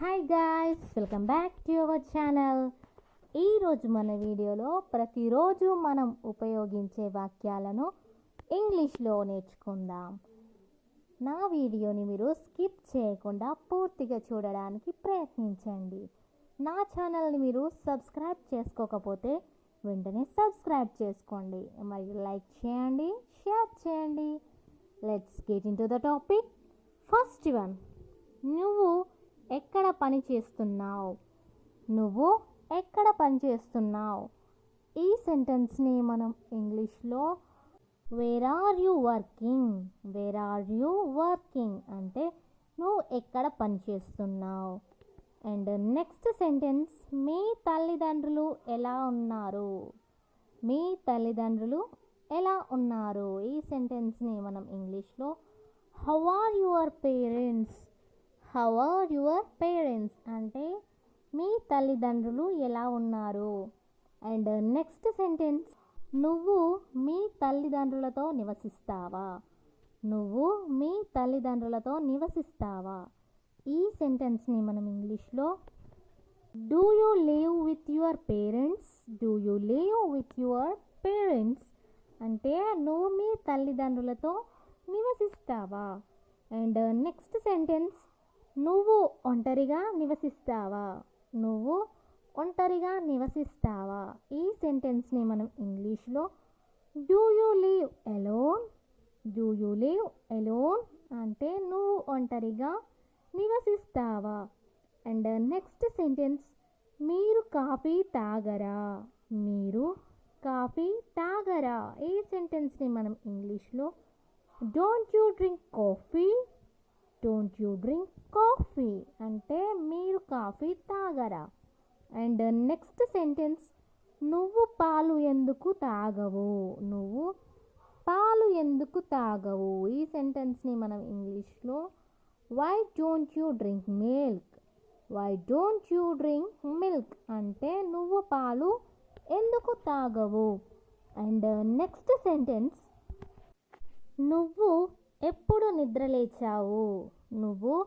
Hi guys welcome back to our channel ఈరోజు మన వీడియోలో ప్రతిరోజు మనం ఉపయోగించే వాక్యాలను ఇంగ్లీష్లో నేర్చుకుందాం. నా వీడియోని మీరు స్కిప్ చేయకుండా పూర్తిగా చూడడానికి ప్రయత్నించండి. నా ఛానల్ని మీరు సబ్స్క్రైబ్ చేసుకోకపోతే వెంటనే సబ్స్క్రైబ్ చేసుకోండి. మరియు లైక్ చేయండి షేర్ చేయండి. Let's get into the topic first one నువ్వు ఎక్కడ పని చేస్తున్నావు? నువ్వు ఎక్కడ పని చేస్తున్నావు? ఈ సెంటెన్స్ని మనం ఇంగ్లీష్లో where are you working where are you working అంటే నువ్వు ఎక్కడ పని చేస్తున్నావు? అండ్ నెక్స్ట్ సెంటెన్స్ మీ తల్లిదండ్రులు ఎలా ఉన్నారు? మీ తల్లిదండ్రులు ఎలా ఉన్నారు? ఈ సెంటెన్స్ని మనం ఇంగ్లీష్లో how are your parents how are your parents అంటే మీ తల్లిదండ్రులు ఎలా ఉన్నారు? అండ్ నెక్స్ట్ సెంటెన్స్ నువ్వు మీ తల్లిదండ్రులతో నివసిస్తావా? నువ్వు మీ తల్లిదండ్రులతో నివసిస్తావా? ఈ సెంటెన్స్ని మనం ఇంగ్లీష్లో do you live with your parents do you live with your parents అంటే నువ్వు మీ తల్లిదండ్రులతో నివసిస్తావా? అండ్ నెక్స్ట్ సెంటెన్స్ నువ్వు ఒంటరిగా నివసిస్తావా? నువ్వు ఒంటరిగా నివసిస్తావా? ఈ సెంటెన్స్ని మనం ఇంగ్లీష్లో do you leave alone do you leave alone అంటే నువ్వు ఒంటరిగా నివసిస్తావా? అండ్ నెక్స్ట్ సెంటెన్స్ మీరు కాఫీ తాగరా? మీరు కాఫీ తాగరా? ఈ సెంటెన్స్ని మనం ఇంగ్లీష్లో don't you drink coffee don't you drink coffee అంటే మీరు కాఫీ తాగరా? అండ్ నెక్స్ట్ సెంటెన్స్ నువ్వు పాలు ఎందుకు తాగవు? నువ్వు పాలు ఎందుకు తాగవు? ఈ సెంటెన్స్ని మనం ఇంగ్లీష్లో why don't you drink milk why don't you drink milk అంటే నువ్వు పాలు ఎందుకు తాగవు? అండ్ నెక్స్ట్ సెంటెన్స్ నువ్వు ఎప్పుడు నిద్రలేచావు నువ్వు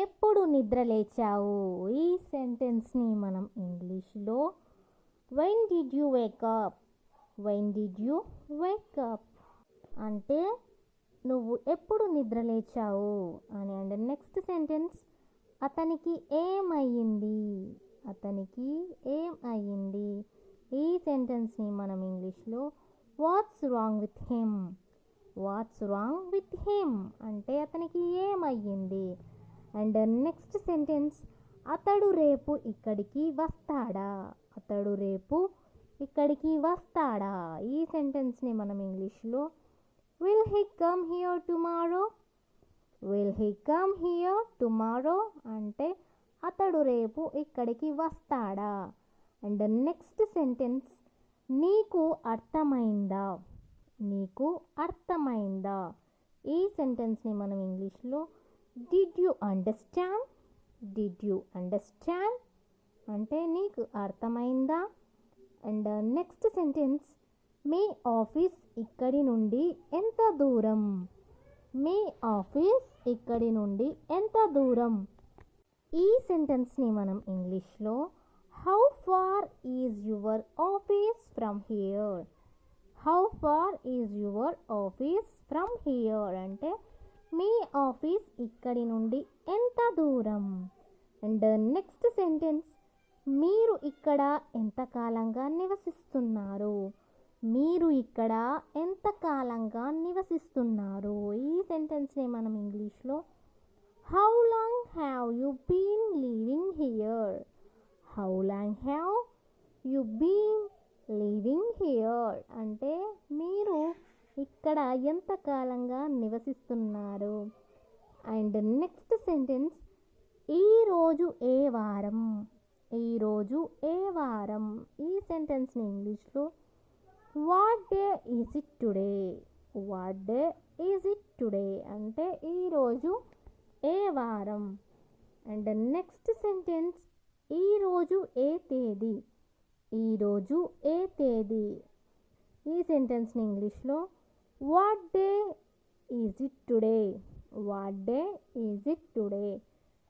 ఎప్పుడు నిద్రలేచావు? ఈ సెంటెన్స్ని మనం ఇంగ్లీష్లో when did you wake up when did you wake up అంటే నువ్వు ఎప్పుడు నిద్రలేచావు? అని. అండ్ నెక్స్ట్ సెంటెన్స్ అతనికి ఏమయ్యింది? అతనికి ఏం అయ్యింది ఈ సెంటెన్స్ని మనం ఇంగ్లీష్లో what's wrong with him what's wrong with him అంటే అతనికి ఏమయ్యింది? అండ్ నెక్స్ట్ సెంటెన్స్ అతడు రేపు ఇక్కడికి వస్తాడా? అతడు రేపు ఇక్కడికి వస్తాడా? ఈ సెంటెన్స్ని మనం ఇంగ్లీష్లో will he come here tomorrow will he come here tomorrow అంటే అతడు రేపు ఇక్కడికి వస్తాడా? అండ్ నెక్స్ట్ సెంటెన్స్ నీకు అర్థమైందా? నీకు అర్థమైందా? ఈ సెంటెన్స్ని మనం ఇంగ్లీష్లో did you understand did you understand అంటే నీకు అర్థమైందా? అండ్ నెక్స్ట్ సెంటెన్స్ మీ ఆఫీస్ ఇక్కడి నుండి ఎంత దూరం? మీ ఆఫీస్ ఇక్కడి నుండి ఎంత దూరం? ఈ సెంటెన్స్ని మనం ఇంగ్లీష్లో how far is your office from here how far is your office from here అంటే మీ ఆఫీస్ ఇక్కడి నుండి ఎంత దూరం? అండ్ నెక్స్ట్ సెంటెన్స్ మీరు ఇక్కడ ఎంతకాలంగా నివసిస్తున్నారు? మీరు ఇక్కడ ఎంతకాలంగా నివసిస్తున్నారు? ఈ సెంటెన్స్ని మనం ఇంగ్లీష్లో how long have you been living here how long have you been living here అంటే మీరు ఇక్కడ ఎంతకాలంగా నివసిస్తున్నారు? అండ్ నెక్స్ట్ సెంటెన్స్ ఈరోజు ఏ వారం? ఈరోజు ఏ వారం? ఈ సెంటెన్స్ని ఇంగ్లీష్లో what day is it today what day is it today అంటే ఈరోజు ఏ వారం? అండ్ నెక్స్ట్ సెంటెన్స్ ఈరోజు ఏ తేదీ? ఈరోజు ఏ తేదీ? ఈ సెంటెన్స్ని ఇంగ్లీష్లో what day is it today what day is it today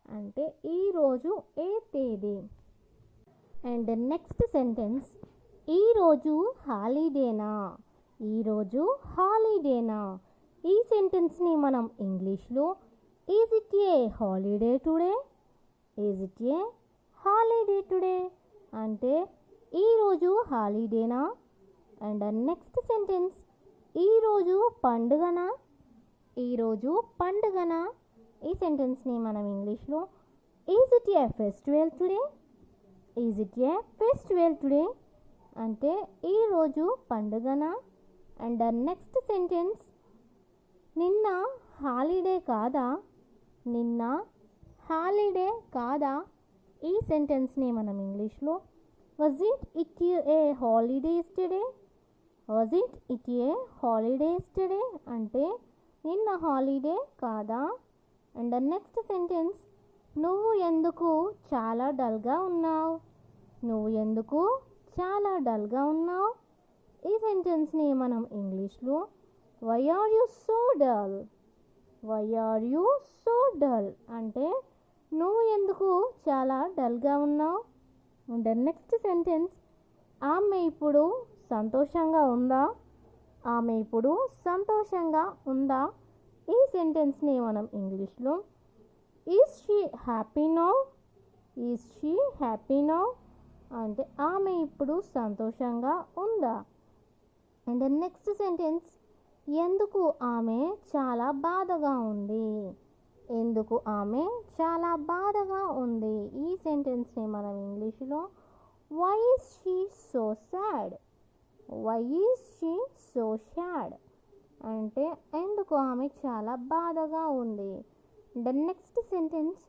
అంటే ఈరోజు ఏ తేదీ? అండ్ నెక్స్ట్ సెంటెన్స్ ఈరోజు హాలిడేనా ఈరోజు హాలిడేనా ఈ సెంటెన్స్ని మనం ఇంగ్లీష్లో is it a holiday today is it a holiday today అంటే ఈరోజు హాలిడేనా? అండ్ నెక్స్ట్ సెంటెన్స్ ఈరోజు పండుగనా? ఈరోజు పండుగనా? ఈ సెంటెన్స్ని మనం ఇంగ్లీష్లో is it a festival today is it a festival today అంటే ఈరోజు పండుగనా? అండ్ నెక్స్ట్ సెంటెన్స్ నిన్న హాలిడే కాదా? నిన్న హాలిడే కాదా? ఈ సెంటెన్స్ని మనం ఇంగ్లీష్లో wasn't it a holiday yesterday wasn't it a it a holiday అంటే నిన్న హాలిడే కాదా? అండ్ నెక్స్ట్ సెంటెన్స్ నువ్వు ఎందుకు చాలా డల్గా ఉన్నావు? నువ్వు ఎందుకు చాలా డల్గా ఉన్నావు? ఈ సెంటెన్స్ని మనం ఇంగ్లీష్లో why are you so dull why are you so dull అంటే నువ్వు ఎందుకు చాలా డల్గా ఉన్నావు? అండ్ నెక్స్ట్ సెంటెన్స్ ఆమె ఇప్పుడు సంతోషంగా ఉందా? ఆమె ఇప్పుడు సంతోషంగా ఉందా? ఈ సెంటెన్స్ని మనం ఇంగ్లీష్లో is she happy now is she happy now అంటే ఆమె ఇప్పుడు సంతోషంగా ఉందా? అండ్ నెక్స్ట్ సెంటెన్స్ ఎందుకు ఆమె చాలా బాధగా ఉంది? ఎందుకు ఆమె చాలా బాధగా ఉంది. ఈ సెంటెన్స్ని మనం ఇంగ్లీష్లో why is she so sad why is she so sad అంటే ఎందుకు ఆమె చాలా బాధగా ఉంది? ద నెక్స్ట్ సెంటెన్స్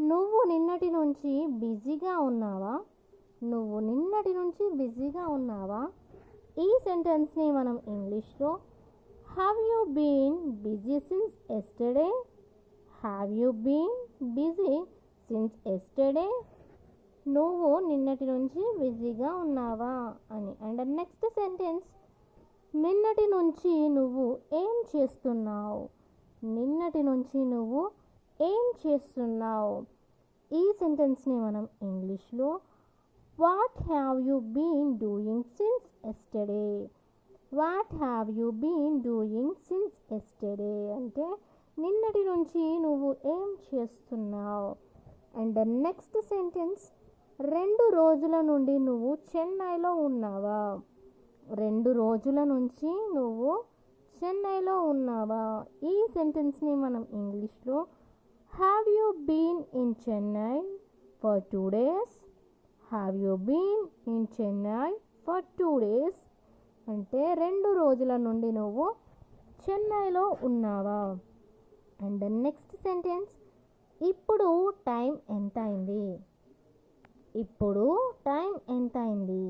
నువ్వు నిన్నటి నుంచి బిజీగా ఉన్నావా? నువ్వు నిన్నటి నుంచి బిజీగా ఉన్నావా? ఈ సెంటెన్స్ని మనం ఇంగ్లీష్లో have you been busy since yesterday have you been busy since yesterday నువ్వు నిన్నటి నుంచి బిజీగా ఉన్నావా? అని. అండ్ నెక్స్ట్ సెంటెన్స్ నిన్నటి నుంచి నువ్వు ఏం చేస్తున్నావు? నిన్నటి నుంచి నువ్వు ఏం చేస్తున్నావు? ఈ సెంటెన్స్ని మనం ఇంగ్లీష్లో what have you been doing since yesterday what have you been doing since yesterday అంటే నిన్నటి నుంచి నువ్వు ఏం చేస్తున్నావు? అండ్ నెక్స్ట్ సెంటెన్స్ రెండు రోజుల నుండి నువ్వు చెన్నైలో ఉన్నావా? రెండు రోజుల నుంచి నువ్వు చెన్నైలో ఉన్నావా? ఈ సెంటెన్స్ని మనం ఇంగ్లీష్లో have you been in Chennai for two days have you been in Chennai for two days అంటే రెండు రోజుల నుండి నువ్వు చెన్నైలో ఉన్నావా? అండ్ నెక్స్ట్ సెంటెన్స్ ఇప్పుడు టైం ఎంత అయింది ఇప్పుడు టైం ఎంత అయింది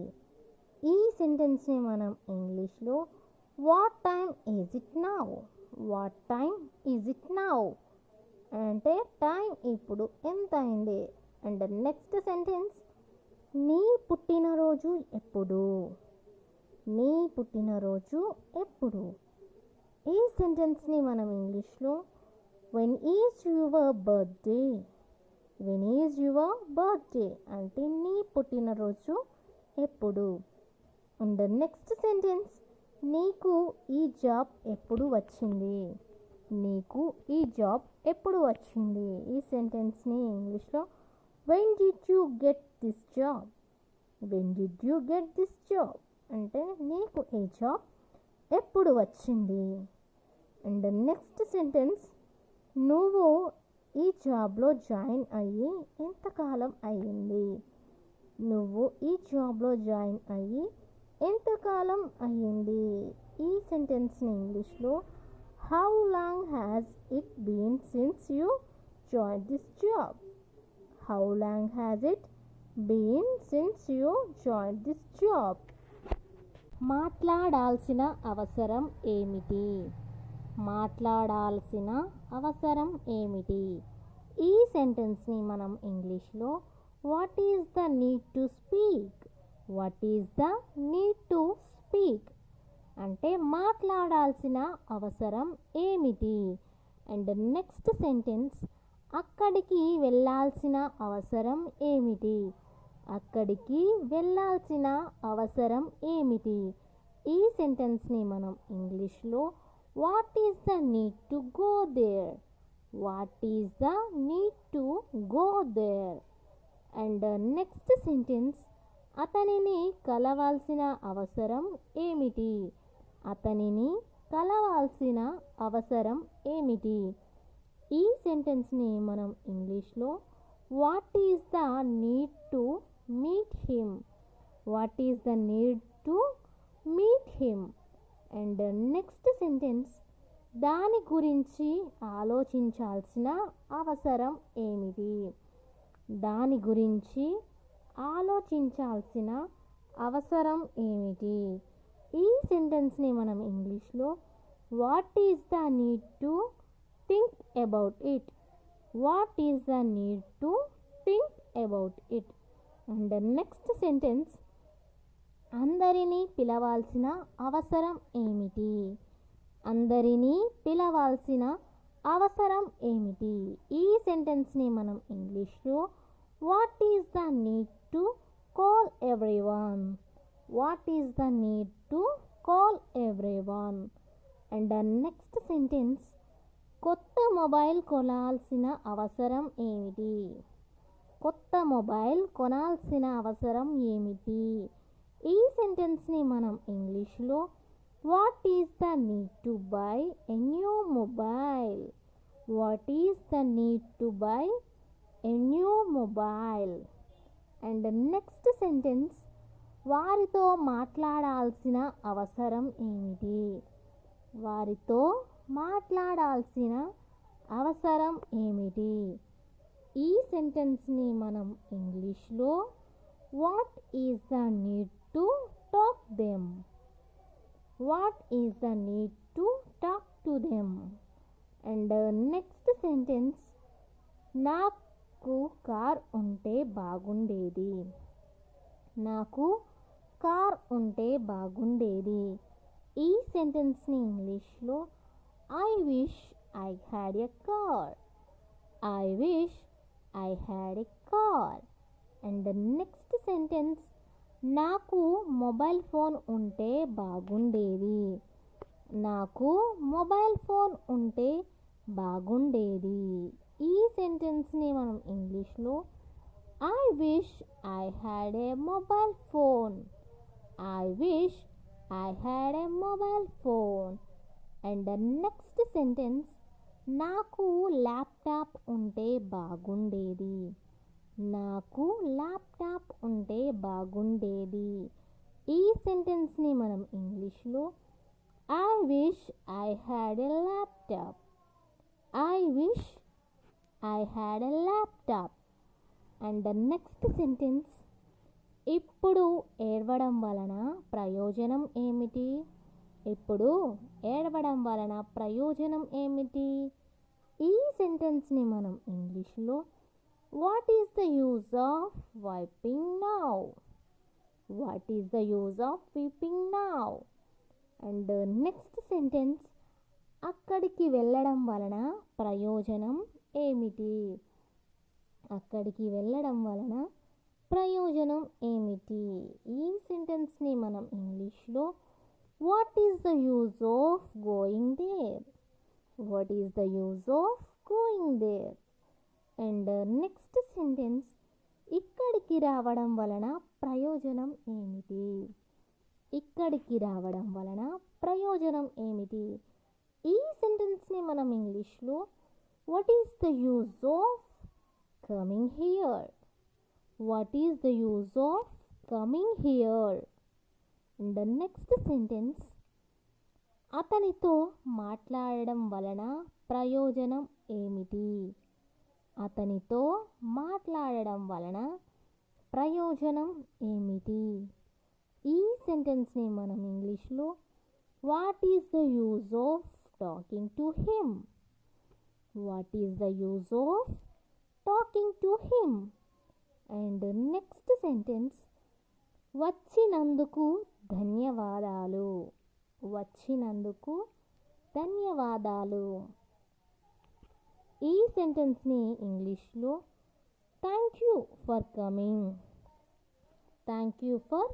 ఈ సెంటెన్స్ని మనం ఇంగ్లీష్లో what time is it now what time is it now అంటే టైం ఇప్పుడు ఎంత అయింది అండ్ నెక్స్ట్ సెంటెన్స్ నీ పుట్టినరోజు ఎప్పుడు? నీ పుట్టినరోజు ఎప్పుడు? ఈ సెంటెన్స్ని మనం ఇంగ్లీష్లో when is your birthday when is your birthday అంటే నీ పుట్టినరోజు ఎప్పుడు? అండ్ నెక్స్ట్ సెంటెన్స్ నీకు ఈ జాబ్ ఎప్పుడు వచ్చింది? నీకు ఈ జాబ్ ఎప్పుడు వచ్చింది? ఈ సెంటెన్స్ని ఇంగ్లీష్లో when did you get this job when did you get this job అంటే నీకు ఈ జాబ్ ఎప్పుడు వచ్చింది? అండ్ నెక్స్ట్ సెంటెన్స్ నువ్వు ఈ జాబ్లో జాయిన్ అయ్యి ఎంతకాలం అయ్యింది. నువ్వు ఈ జాబ్లో జాయిన్ అయ్యి ఎంతకాలం అయ్యింది. ఈ సెంటెన్స్ని ఇంగ్లీష్లో how long has it been since you join this job how long has it been since you join this job మాట్లాడాల్సిన అవసరం ఏమిటి? మాట్లాడాల్సిన అవసరం ఏమిటి? ఈ సెంటెన్స్ని మనం ఇంగ్లీష్లో what is the need to speak? What is the need to speak? అంటే మాట్లాడాల్సిన అవసరం ఏమిటి? అండ్ నెక్స్ట్ సెంటెన్స్ అక్కడికి వెళ్ళాల్సిన అవసరం ఏమిటి? అక్కడికి వెళ్ళాల్సిన అవసరం ఏమిటి? ఈ సెంటెన్స్ని మనం ఇంగ్లీష్లో what is the need to go there what is the need to go there and next sentence అతనిని కలవాల్సిన అవసరం ఏమిటి? అతనిని కలవాల్సిన అవసరం ఏమిటి? ఈ సెంటెన్స్ని మనం ఇంగ్లీష్లో what is the need to meet him what is the need to meet him and next sentence దాని గురించి ఆలోచించాల్సిన అవసరం ఏమిటి? దాని గురించి ఆలోచించాల్సిన అవసరం ఏమిటి? ఈ సెంటెన్స్ని మనం ఇంగ్లీష్లో what is the need to think about it what is the need to think about it and next sentence అందరినీ పిలవాల్సిన అవసరం ఏమిటి? అందరినీ పిలవాల్సిన అవసరం ఏమిటి? ఈ సెంటెన్స్ని మనం ఇంగ్లీష్లో what is the need to call everyone what is the need to call everyone and next sentence కొత్త మొబైల్ కొనాల్సిన అవసరం ఏమిటి? కొత్త మొబైల్ కొనాల్సిన అవసరం ఏమిటి? ఈ సెంటెన్స్ని మనం ఇంగ్లీష్లో what is the need to buy a new mobile what is the need to buy a new mobile and next sentence వారితో మాట్లాడాల్సిన అవసరం ఏమిటి? వారితో మాట్లాడాల్సిన అవసరం ఏమిటి? ఈ సెంటెన్స్ని మనం ఇంగ్లీష్లో what is the need to talk them what is the need to talk to them and next sentence నాకు కార్ ఉంటే బాగుండేది. నాకు కార్ ఉంటే బాగుండేది. ఈ సెంటెన్స్ని ఇంగ్లీష్లో I wish I had a car I wish I had a car and next sentence నాకు మొబైల్ ఫోన్ ఉంటే బాగుండేది. నాకు మొబైల్ ఫోన్ ఉంటే బాగుండేది. ఈ సెంటెన్స్ని మనం ఇంగ్లీష్లో I wish I had a mobile phone I wish I had a mobile phone and next sentence నాకు ల్యాప్టాప్ ఉంటే బాగుండేది. నాకు ల్యాప్టాప్ ఉంటే బాగుండేది. ఈ సెంటెన్స్ని మనం ఇంగ్లీష్లో I wish I had a laptop I wish I had a laptop and the next sentence ఇప్పుడు ఏడవడం వలన ప్రయోజనం ఏమిటి? ఇప్పుడు ఏడవడం వలన ప్రయోజనం ఏమిటి? ఈ సెంటెన్స్ని మనం ఇంగ్లీష్లో what is the use of wiping now what is the use of weeping now and next sentence అక్కడికి వెళ్ళడం వలన ప్రయోజనం ఏమిటి? అక్కడికి వెళ్ళడం వలన ప్రయోజనం ఏమిటి? ఈ సెంటెన్స్ని మనం ఇంగ్లీష్లో what is the use of going there what is the use of going there and next sentence ఇక్కడికి రావడం వలన ప్రయోజనం ఏమిటి? ఇక్కడికి రావడం వలన ప్రయోజనం ఏమిటి? ఈ సెంటెన్స్ని మనం ఇంగ్లీష్లో what is the use of coming here what is the use of coming here and next sentence అతనితో మాట్లాడడం వలన ప్రయోజనం ఏమిటి? అతనితో మాట్లాడడం వలన ప్రయోజనం ఏమిటి? ఈ సెంటెన్స్ని మనం ఇంగ్లీష్లో what is the use of talking to him what is the use of talking to him and next sentence వచ్చినందుకు ధన్యవాదాలు. వచ్చినందుకు ధన్యవాదాలు. ఈ సెంటెన్స్ని ఇంగ్లీష్లో thank you for coming. Thank you for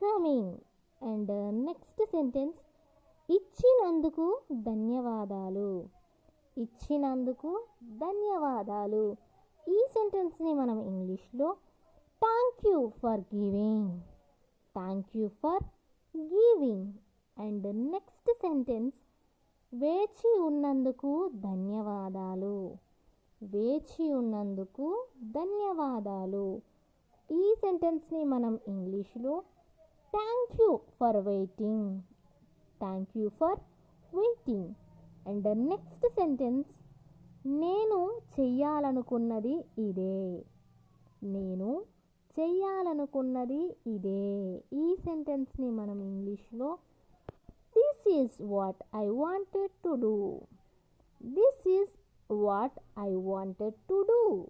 coming. And next sentence ఇచ్చినందుకు ధన్యవాదాలు. ఇచ్చినందుకు ధన్యవాదాలు. ఈ సెంటెన్స్ని మనం ఇంగ్లీష్లో thank you for giving thank you for giving and next sentence వేచి ఉన్నందుకు ధన్యవాదాలు. వేచి ఉన్నందుకు ధన్యవాదాలు. ఈ సెంటెన్స్ని మనం ఇంగ్లీష్లో thank you for waiting. Thank you for waiting. And next sentence నేను చెయ్యాలనుకున్నది ఇదే. నేను చెయ్యాలనుకున్నది ఇదే. ఈ సెంటెన్స్ని మనం ఇంగ్లీష్లో this is what I wanted to do this is what I wanted to do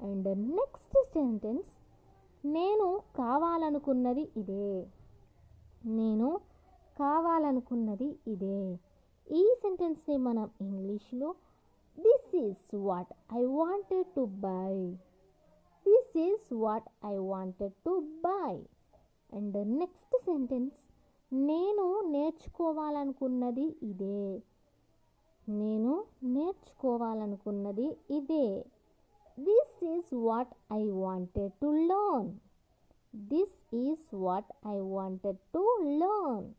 and next sentence నేను కావాలనుకున్నది ఇదే. నేను కావాలనుకున్నది ఇదే. ఈ సెంటెన్స్ని మనం ఇంగ్లీష్లో this is what I wanted to buy this is what I wanted to buy and next sentence నేను నేర్చుకోవాలనుకున్నది ఇదే. నేను నేర్చుకోవాలనుకున్నది ఇదే. This is what I wanted to learn this is what I wanted to learn